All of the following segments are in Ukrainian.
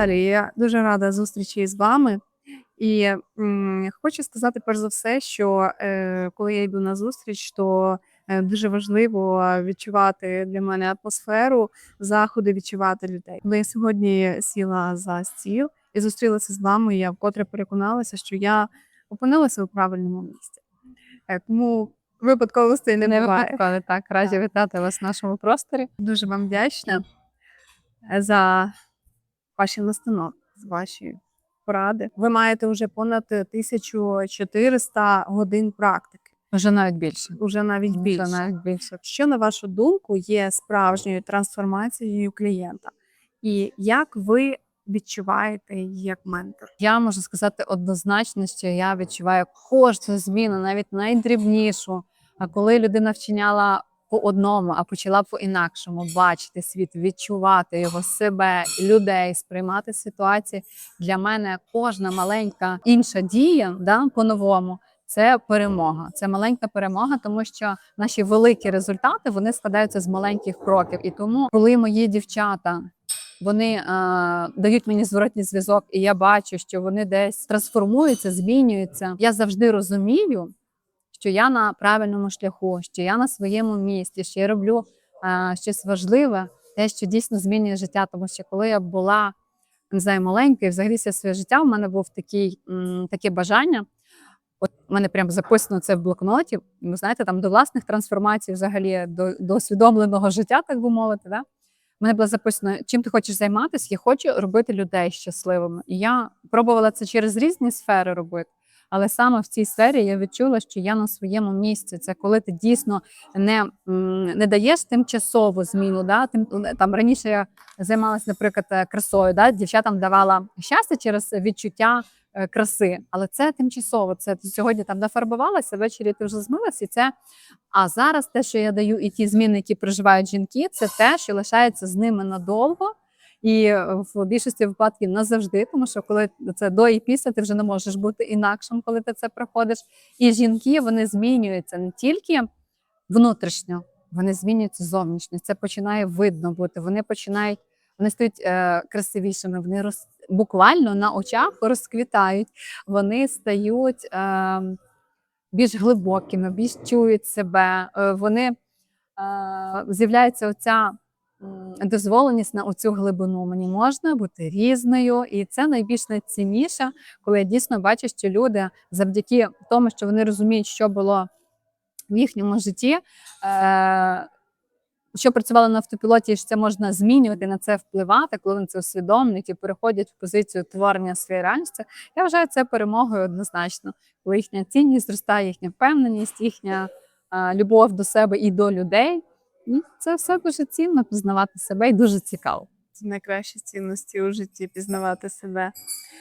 Наталія, я дуже рада зустрічі з вами. І м, хочу сказати перш за все, що е, коли я йду на зустріч, то е, дуже важливо відчувати для мене атмосферу, заходи, відчувати людей. Коли я сьогодні сіла за стіл і зустрілася з вами, я вкотре переконалася, що я опинилася у правильному місці. Е, тому випадковостей не, Не буває. випадково, так. Раді вітати вас в нашому просторі. Дуже вам вдячна е, за ваші настанови, ваші поради. Ви маєте вже понад 1400 годин практики, Вже навіть більше. уже навіть більше. Вже навіть більше. Що, на вашу думку, є справжньою трансформацією клієнта? І як ви відчуваєте її як ментор? Я можу сказати однозначно, що я відчуваю кожну зміну, навіть найдрібнішу. А коли людина вчиняла по одному, а почала по інакшому бачити світ, відчувати його себе, людей, сприймати ситуації. Для мене кожна маленька інша дія да, по-новому. Це перемога. Це маленька перемога, тому що наші великі результати вони складаються з маленьких кроків. І тому, коли мої дівчата вони е, дають мені зворотній зв'язок, і я бачу, що вони десь трансформуються, змінюються. Я завжди розумію, що я на правильному шляху, що я на своєму місці, що я роблю е, щось важливе, те, що дійсно змінює життя. Тому що коли я була не знаю, маленькою, взагалі все своє життя, в мене був такий, м, таке бажання. От в мене прям записано це в блокноті. Ви знаєте, там до власних трансформацій, взагалі до, до усвідомленого життя, так би мовити. Да? У мене було записано, чим ти хочеш займатися, я хочу робити людей щасливими. І я пробувала це через різні сфери робити. Але саме в цій сфері я відчула, що я на своєму місці. Це коли ти дійсно не, не даєш тимчасову зміну. Да? Тим, там раніше я займалася, наприклад, е, красою. Да? Дівчатам давала щастя через відчуття е, краси, але це тимчасово. Це ти сьогодні там нафарбувалася, ввечері ти вже змилася, і це. А зараз те, що я даю, і ті зміни, які проживають жінки, це те, що лишається з ними надовго. І е, в більшості випадків назавжди, тому що коли це до і після, ти вже не можеш бути інакшим, коли ти це проходиш. І жінки вони змінюються не тільки внутрішньо, вони змінюються зовнішньо. Це починає видно бути. Вони починають, вони стають е, красивішими, вони роз, буквально на очах розквітають, вони стають е, більш глибокими, більш чують себе. Е, вони е, з'являється оця дозволеність на оцю глибину. Мені можна бути різною, і це найбільш найцінніше, коли я дійсно бачу, що люди завдяки тому, що вони розуміють, що було в їхньому житті. Е, що працювали на автопілоті, що це можна змінювати, на це впливати, коли вони це усвідомлюють і переходять в позицію творення своєї реальності. Я вважаю це перемогою однозначно, коли їхня цінність зростає, їхня впевненість, їхня е, любов до себе і до людей. І це все дуже цінно пізнавати себе і дуже цікаво. Це найкращі цінності у житті пізнавати себе.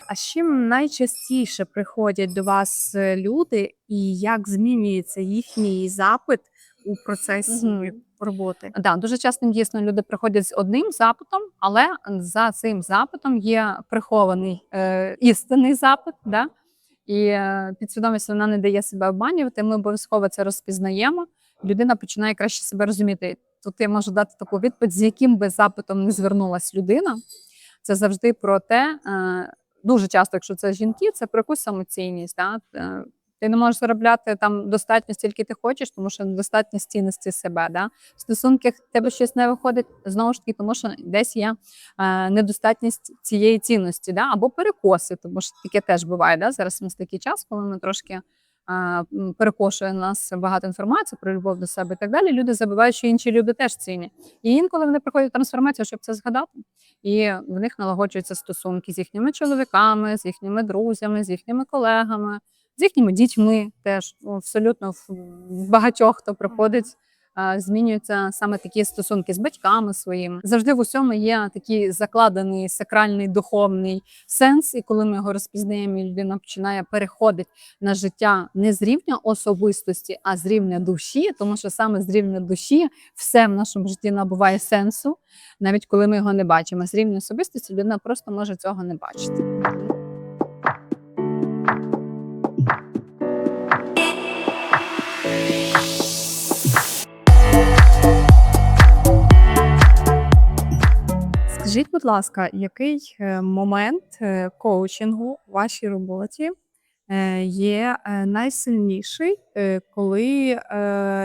А з чим найчастіше приходять до вас е, люди, і як змінюється їхній запит у процесі Мгм. роботи? Да, дуже часто дійсно люди приходять з одним запитом, але за цим запитом є прихований е, істинний запит. Да? І е, підсвідомість вона не дає себе обманювати. Ми обов'язково це розпізнаємо. Людина починає краще себе розуміти. Тут я можу дати таку відповідь, з яким би запитом не звернулася людина. Це завжди про те, е, дуже часто, якщо це жінки, це про якусь самоцінність. Да? Е, Ти не можеш заробляти там достатньо, стільки ти хочеш, тому що недостатньо цінності себе. Да? В стосунках тебе щось не виходить знову ж таки, тому що десь є е, недостатність цієї цінності, да? або перекоси, тому що таке теж буває. Да? Зараз у нас такий час, коли ми трошки перекошує нас багато інформації про любов до себе і так далі. Люди забувають, що інші люди теж цінні. І інколи вони приходять в трансформацію, щоб це згадати. І в них налагоджуються стосунки з їхніми чоловіками, з їхніми друзями, з їхніми колегами, з їхніми дітьми. Теж Ну, абсолютно в багатьох, хто приходить, змінюються саме такі стосунки з батьками своїми. Завжди в усьому є такий закладений сакральний духовний сенс, і коли ми його розпізнаємо, людина починає переходити на життя не з рівня особистості, а з рівня душі, тому що саме з рівня душі все в нашому житті набуває сенсу, навіть коли ми його не бачимо. З рівня особистості людина просто може цього не бачити. Скажіть, будь ласка, який е, момент е, коучингу в вашій роботі е, є найсильніший, коли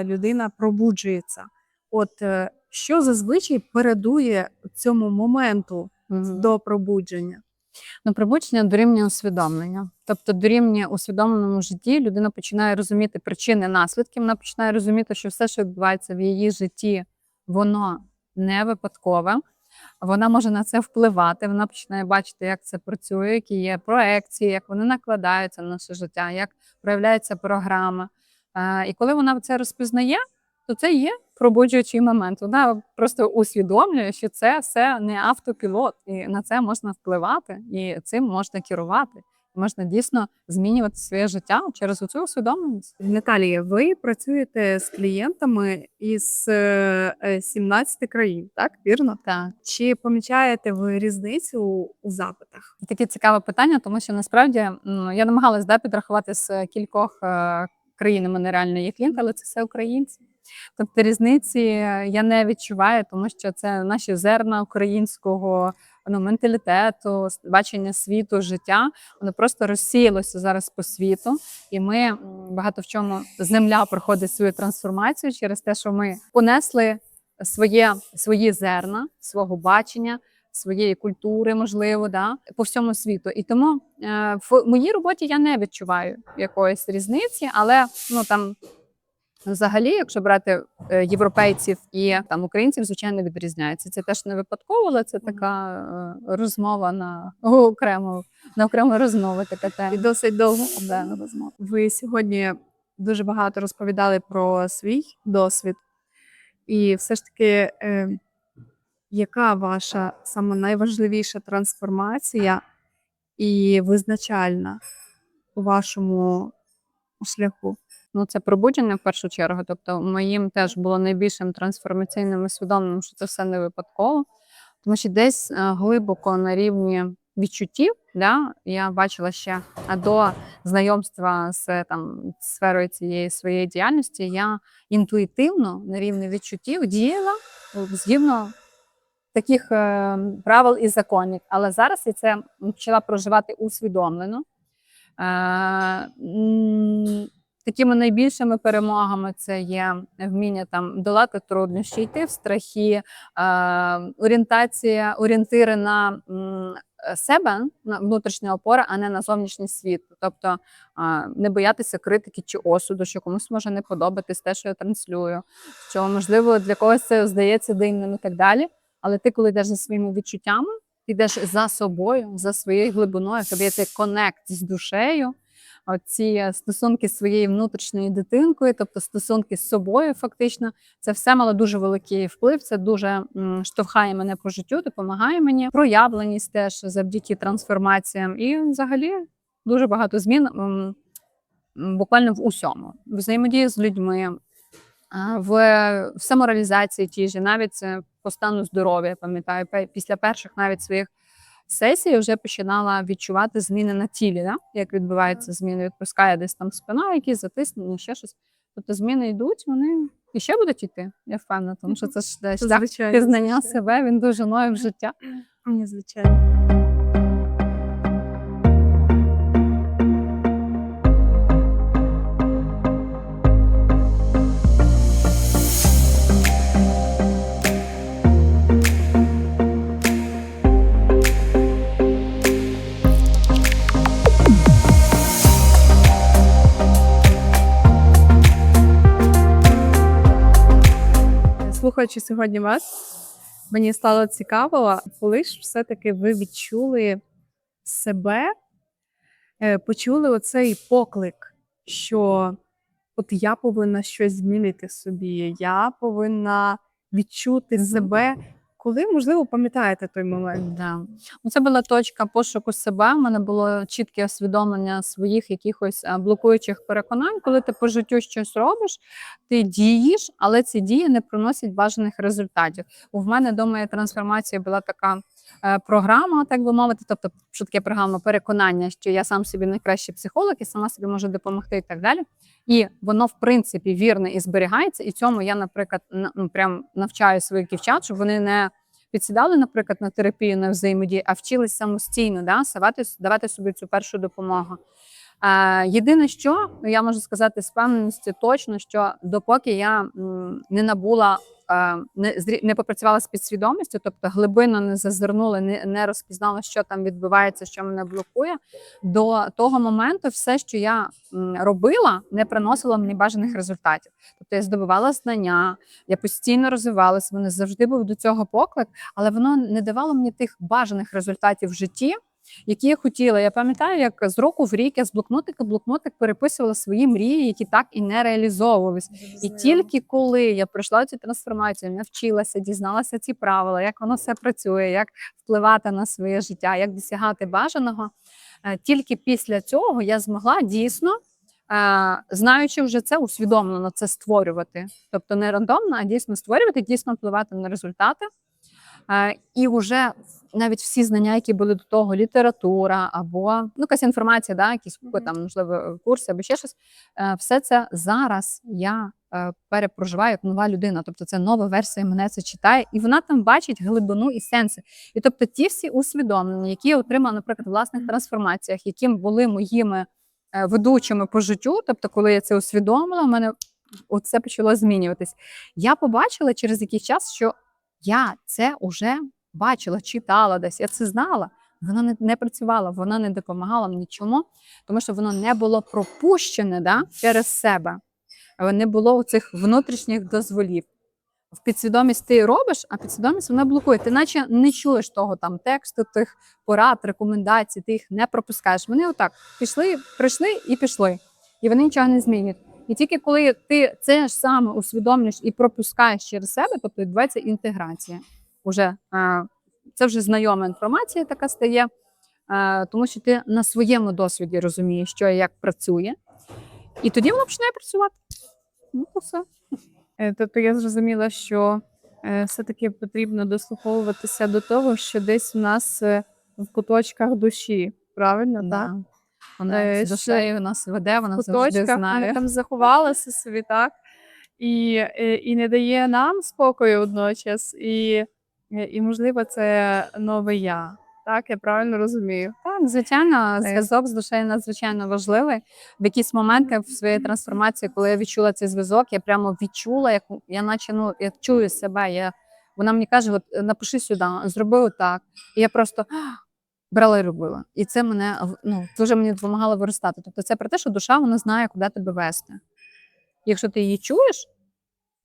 людина пробуджується? От що зазвичай передує цьому моменту Мгм. до пробудження? Ну, пробудження дорівнює усвідомлення. Тобто, дорівнює усвідомленому житті людина починає розуміти причини, наслідки. Вона починає розуміти, що все, що відбувається в її житті, воно не випадкове. Вона може на це впливати. Вона починає бачити, як це працює, які є проекції, як вони накладаються на наше життя, як проявляється програма. Е, І коли вона це розпізнає, то це є пробуджуючий момент. Вона просто усвідомлює, що це все не автопілот, і на це можна впливати, і цим можна керувати. Можна дійсно змінювати своє життя через цю усвідомленість. Наталія, ви працюєте з клієнтами із е, е, 17 країн, так вірно? Так, Чи помічаєте ви різницю у запитах? таке цікаве питання, тому що насправді я намагалась да, підрахувати з кількох е, країн. У мене реально є клієнти, але це все українці. Тобто різниці я не відчуваю, тому що це наші зерна українського ну, менталітету, бачення світу, життя. Воно просто розсіялося зараз по світу, і ми багато в чому земля проходить свою трансформацію через те, що ми понесли своє, свої зерна, свого бачення, своєї культури, можливо, да, по всьому світу. І тому е, в моїй роботі я не відчуваю якоїсь різниці, але ну там. Взагалі, якщо брати е, європейців і там українців, звичайно, відрізняється. Це теж не випадково, але це така е, розмова на окрему, на окрему розмову. Така І досить довго. Да, на розмову. Ви сьогодні дуже багато розповідали про свій досвід, і все ж таки, е, яка ваша саме найважливіша трансформація і визначальна у вашому шляху? Ну, це пробудження в першу чергу. Тобто, моїм теж було найбільшим трансформаційним усвідомленням, що це все не випадково. Тому що десь е, глибоко на рівні відчуттів, да, я бачила ще а до знайомства з там сферою цієї своєї діяльності, я інтуїтивно на рівні відчуттів діяла е, згідно таких е, правил і законів. Але зараз я це почала проживати усвідомлено. Е, Такими найбільшими перемогами це є вміння там долати труднощі, йти в страхи, е, орієнтація, орієнтири на себе, на внутрішня опора, а не на зовнішній світ. Тобто не боятися критики чи осуду, що комусь може не подобатись те, що я транслюю, що можливо для когось це здається дивним і так далі. Але ти, коли йдеш за своїми відчуттями, ти йдеш за собою, за своєю глибиною, тобі є цей конект з душею ці стосунки з своєю внутрішньою дитинкою, тобто стосунки з собою, фактично, це все мало дуже великий вплив. Це дуже штовхає мене по життю, допомагає мені. Проявленість теж завдяки трансформаціям. І взагалі дуже багато змін буквально в усьому. Взаємодії з людьми, в, в самореалізації ті ж, навіть е, по стану здоров'я, пам'ятаю, після перших навіть своїх сесій я вже починала відчувати зміни на тілі, да? як відбуваються зміни, відпускає десь там спина, якісь затиснення, ще щось. Тобто зміни йдуть, вони і ще будуть йти, я впевнена, тому що це ж десь шлях пізнання себе, він дуже новий в життя. Ні, звичайно. Слухаючи сьогодні вас, мені стало цікаво, коли ж все-таки ви відчули себе, е, почули оцей поклик, що от я повинна щось змінити собі, я повинна відчути себе. Коли, можливо, пам'ятаєте той момент? Да. Ну, це була точка пошуку себе. У мене було чітке усвідомлення своїх якихось блокуючих переконань. Коли ти по життю щось робиш, ти дієш, але ці дії не приносять бажаних результатів. У мене дома трансформація була така е, програма, так би мовити. Тобто, що таке програма переконання, що я сам собі найкращий психолог і сама собі можу допомогти і так далі. І воно, в принципі, вірне і зберігається. І цьому я, наприклад, ну, прям навчаю своїх дівчат, щоб вони не підсідали, наприклад, на терапію на взаємодії, а вчились самостійно да, давати, давати собі цю першу допомогу. Єдине, що ну, я можу сказати з певністю точно, що допоки я не набула, не, не попрацювала з підсвідомістю, тобто глибинно не зазирнула, не, не розпізнала, що там відбувається, що мене блокує, до того моменту все, що я робила, не приносило мені бажаних результатів. Тобто я здобувала знання, я постійно розвивалася, мене завжди був до цього поклик, але воно не давало мені тих бажаних результатів в житті, які я хотіла. Я пам'ятаю, як з року в рік я з блокнотика блокнотик переписувала свої мрії, які так і не реалізовувались. І тільки коли я пройшла цю трансформацію, навчилася, дізналася ці правила, як воно все працює, як впливати на своє життя, як досягати бажаного. е, Тільки після цього я змогла дійсно, е, знаючи вже це, усвідомлено це створювати. Тобто не рандомно, а дійсно створювати, дійсно впливати на результати. Е, І вже навіть всі знання, які були до того, література або ну, якась інформація, да, якісь там, можливо, курси або ще щось. е, Все це зараз я е, перепроживаю як нова людина. Тобто це нова версія мене це читає, і вона там бачить глибину і сенси. І тобто ті всі усвідомлення, які я отримала, наприклад, в власних трансформаціях, яким були моїми ведучими по життю, тобто, коли я це усвідомила, у мене оце почало змінюватись. Я побачила через якийсь час, що я це вже бачила, читала десь, я це знала. Воно не, не працювало, воно не допомагало мені чому, тому що воно не було пропущене да, через себе. Е, Не було цих внутрішніх дозволів. В підсвідомість ти робиш, а підсвідомість вона блокує. Ти наче не чуєш того там тексту, тих порад, рекомендацій, ти їх не пропускаєш. Вони отак пішли, прийшли і пішли. І вони нічого не змінюють. І тільки коли ти це ж саме усвідомлюєш і пропускаєш через себе, тобто відбувається інтеграція. Уже, е, це вже знайома інформація така стає, е, тому що ти на своєму досвіді розумієш, що і як працює, і тоді воно починає працювати. Ну, то все. Е, Тобто я зрозуміла, що все-таки потрібно дослуховуватися до того, що десь у нас в куточках душі. Правильно, так? Вона Е, з що душею нас веде, вона завжди куточках вона там заховалася собі, так? І, е, і не дає нам спокою водночас. І, е, і можливо, це нове я. Так, я правильно розумію. Так, звичайно, зв'язок з душею надзвичайно важливий. В якісь моменти в своїй трансформації, коли я відчула цей зв'язок, я прямо відчула, як я наче ну я чую себе. Я, вона мені каже: от напиши сюди, зроби отак. І я просто брала і робила. І це мене ну, дуже мені допомагало виростати. Тобто, це про те, що душа вона знає, куди тебе вести. Якщо ти її чуєш,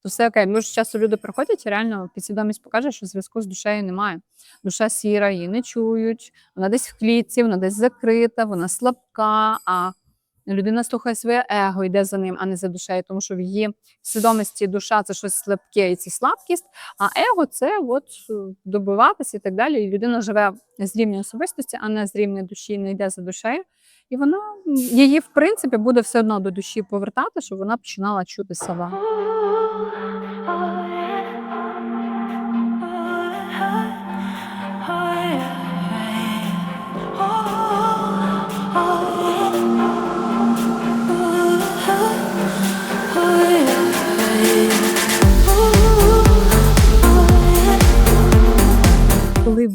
то все окей. Може, часу люди приходять, і реально підсвідомість покаже, що зв'язку з душею немає. Душа сіра, її не чують, вона десь в клітці, вона десь закрита, вона слабка. А людина слухає своє его, йде за ним, а не за душею, тому що в її свідомості душа це щось слабке і це слабкість, а его це от е, добиватися і так далі. І людина живе з рівня особистості, а не з рівня душі, не йде за душею. І вона її, в принципі, буде все одно до душі повертати, щоб вона починала чути себе.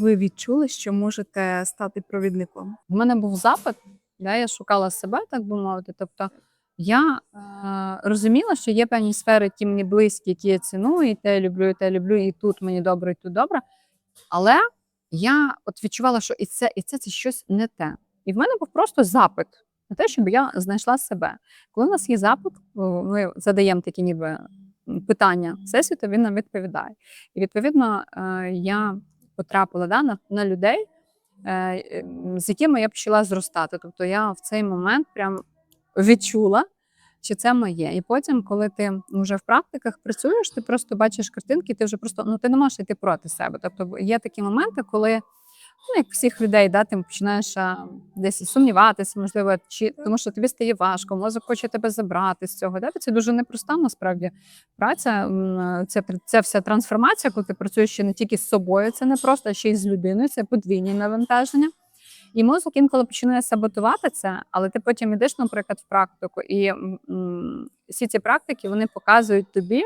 Ви відчули, що можете стати провідником? В мене був запит, да, я шукала себе, так би мовити. Тобто я е, розуміла, що є певні сфери, які мені близькі, які я ціную, і те люблю, і те люблю, і тут мені добре, і тут добре. Але я от відчувала, що і це, і це, це щось не те. І в мене був просто запит на те, щоб я знайшла себе. Коли у нас є запит, ми задаємо такі ніби питання Всесвіту, він нам відповідає. І відповідно е, я потрапила да, на, на людей, е, з якими я почала зростати. Тобто я в цей момент прям відчула, що це моє. І потім, коли ти вже в практиках працюєш, ти просто бачиш картинки, ти вже просто ну ти не можеш йти проти себе. Тобто є такі моменти, коли. Ну, як всіх людей, да, ти починаєш а, десь сумніватися, можливо, чи тому що тобі стає важко, мозок хоче тебе забрати з цього. Да? Це дуже непроста насправді праця. Це, це вся трансформація, коли ти працюєш ще не тільки з собою, це не просто, а ще й з людиною, це подвійні навантаження. І мозок інколи починає саботувати це, але ти потім йдеш, наприклад, в практику, і м, м, всі ці практики вони показують тобі,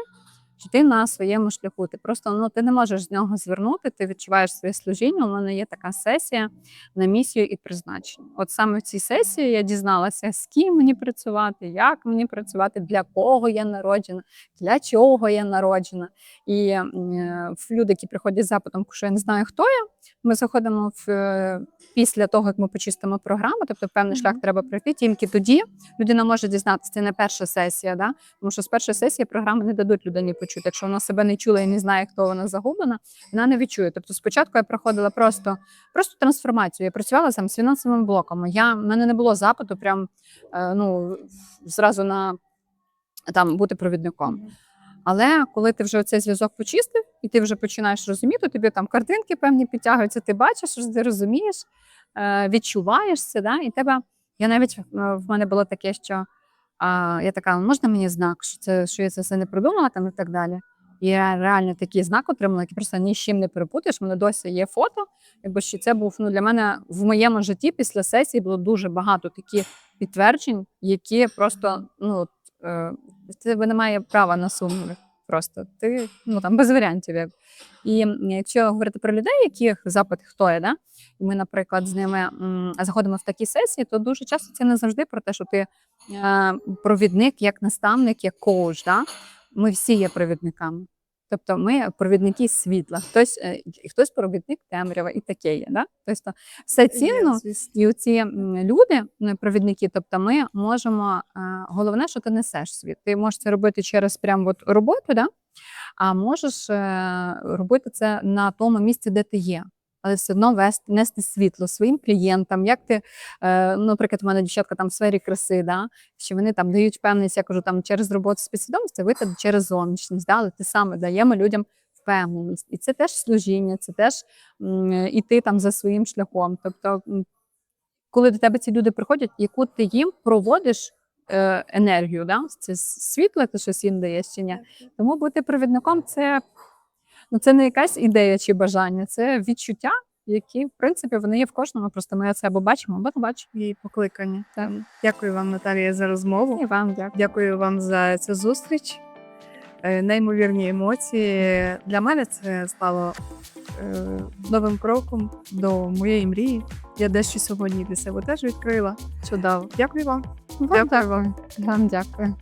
що ти на своєму шляху. Ти просто ну ти не можеш з нього звернути. Ти відчуваєш своє служіння. У мене є така сесія на місію і призначення. От саме в цій сесії я дізналася, з ким мені працювати, як мені працювати, для кого я народжена, для чого я народжена. І е, люди, які приходять з запитом, що я не знаю, хто я. Ми заходимо в е, після того, як ми почистимо програму, тобто певний Мгм. шлях треба пройти. Тільки тоді людина може дізнатися. Це не перша сесія, да? тому що з першої сесії програми не дадуть людині почути. Якщо вона себе не чула і не знає, хто вона загублена, вона не відчує. Тобто, спочатку я проходила просто, просто трансформацію. Я працювала сам з фінансовими блоками. Я в мене не було запиту, прям е, ну зразу на там бути провідником. Але коли ти вже цей зв'язок почистив, і ти вже починаєш розуміти, тобі там картинки певні підтягуються, ти бачиш, ти розумієш, е, відчуваєш це, да? і тебе. Я навіть е, в мене було таке, що а, я така, можна мені знак, що це що я це все не придумала там і так далі. І я реально такий знак отримала, який просто ні з чим не перепутаєш. У мене досі є фото. Якби що це був ну для мене в моєму житті після сесії було дуже багато таких підтверджень, які просто ну е, це немає права на сумніви. Просто ти ну там без варіантів. Як. І якщо говорити про людей, яких запит хто є, да? і ми, наприклад, з ними м, заходимо в такі сесії, то дуже часто це не завжди про те, що ти е, провідник, як наставник, як коуч. Да? Ми всі є провідниками. Тобто ми провідники світла, хтось, е, хтось провідник темрява і таке є. Да? Тобто все цінно, і оці люди, провідники, тобто ми можемо, е, головне, що ти несеш світ. Ти можеш це робити через прям от роботу, да? а можеш е, робити це на тому місці, де ти є. Але все одно вести, нести світло своїм клієнтам. Як ти, е, ну, наприклад, у мене дівчатка там в сфері краси, да? що вони там дають впевненість, я кажу, там через роботу з підсвідомості, ви там через зовнішність, да? але ти саме даємо людям впевненість. І це теж служіння, це теж іти там за своїм шляхом. Тобто, коли до тебе ці люди приходять, яку ти їм проводиш е, енергію, да? це світло, те щось їм даєш чи ні. Тому бути провідником це, ну, це не якась ідея чи бажання, це відчуття, які, в принципі, вони є в кожному. Просто ми це або бачимо, або не бачимо. І покликання. Так. Дякую вам, Наталія, за розмову. І вам дякую. Дякую вам за цю зустріч. Е, Неймовірні емоції. Для мене це стало е, новим кроком до моєї мрії. Я дещо сьогодні для себе теж відкрила. Чудово. Дякую вам. Вам дякую. Вам дякую.